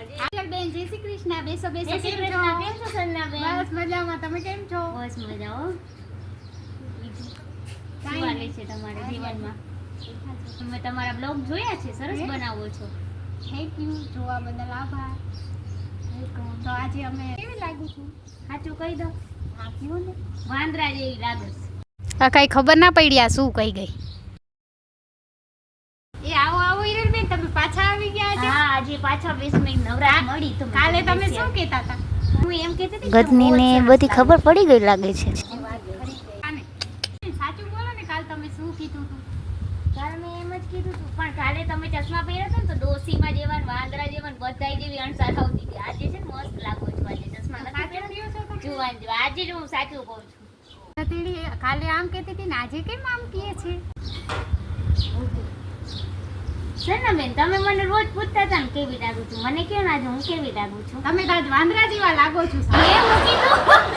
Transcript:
આગળ બેન જય શ્રી કૃષ્ણ. બેસો બેસો જય શ્રી કૃષ્ણ. કેમ છો સંજનાબેન બસ મજામાં. તમે કેમ છો? બસ મજા હો. શું કાંઈ છે તમારા જીવનમાં. તમે તમારા બ્લોગ જોયા છે? સરસ બનાવો છો. થેન્ક યુ જોવા બદલ આભાર. તો આજે અમે કેવી લાગુ છું? સાચું કહી દો. ને? વાંદરા જેવી લાગે છે. કઈ ખબર ના પડી શું કહી ગઈ. એ આવો આવો હિરલ બેન તમે પાછા આવી ગયા છે? આજે પાછા વીસ મિનિટ નવરા મળી તો કાલે તમે શું કહેતા હતા? હું એમ કહેતી હતી કે ગધનીને બધી ખબર પડી ગઈ લાગે છે. સાચું બોલો ને કાલ તમે શું કીધું હતું? કાલે મેં એમ જ કીધું હતું. પણ કાલે તમે ચશ્મા પહેર્યા હતા ને તો ડોસીમાં જેવા વાંદરા જેવા ને બધાય જેવી અણસાર આવતી હતી. આજે છે મસ્ત લાગો છો આજે ચશ્મા જોવાન જો આજે જ હું સાચું કહું છું. કાલે આમ કહેતી હતી ને આજે કેમ આમ કહે છે? છે ને બેન તમે મને રોજ પૂછતા હતા ને કેવી લાગુ છું? મને કેમ આજે હું કેવી લાગુ છું? તમે તો આજ વાંદરા જેવા લાગો છો એમ મૂકી કીધું